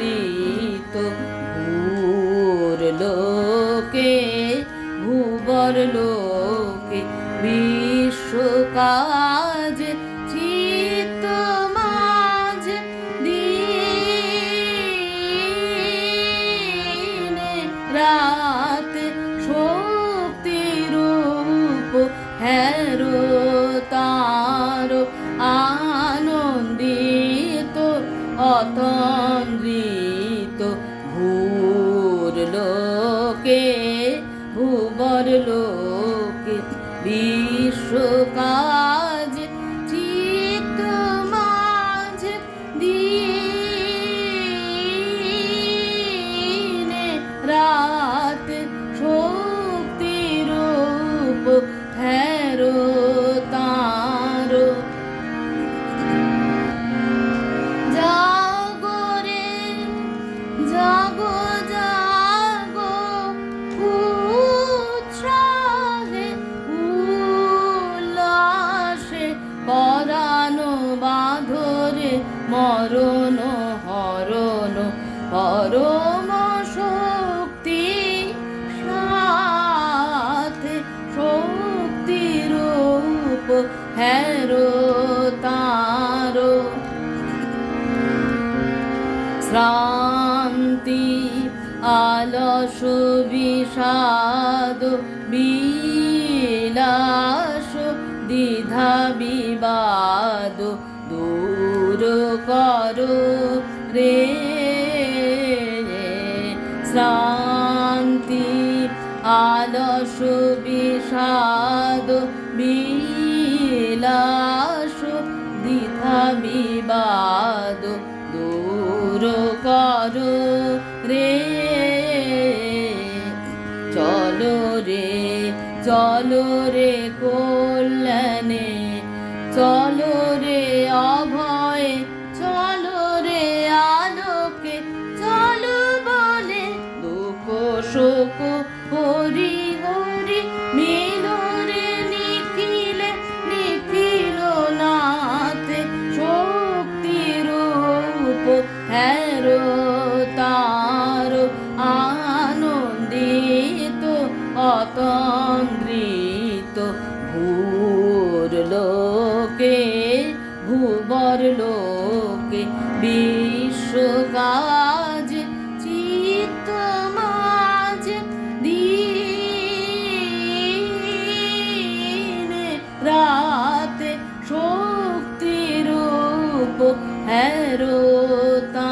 ঋত ভূর লোকে ভুবর লোকে বিশ্বকাজ চিত মাঝ দিন রাত শক্তি রূপ হ্যারো তারো আনন্দিত অতন লোকে ঠিক মাঝ দিনে মরণ, হরণ, পরম শক্তি সাথে শক্তি রূপ হেরো তারো। শ্রান্তি, আলস, বিষাদ, বিলাস, দ্বিধা, বিবাদ করো রে। শ্রান্তি আলস, বিষাদ, বিলাস, দ্বিধা, বিবাদ দূর করো রে। চলো রে চলো রে কল্যাণে হেরো তার আনন্দিত, অতন্দ্রিত ভূর লোকে, ভুবর লোকে, বিশ্ব কাজ চিত্ত মাঝ দিনে, রাতে শক্তি রূপ है रोता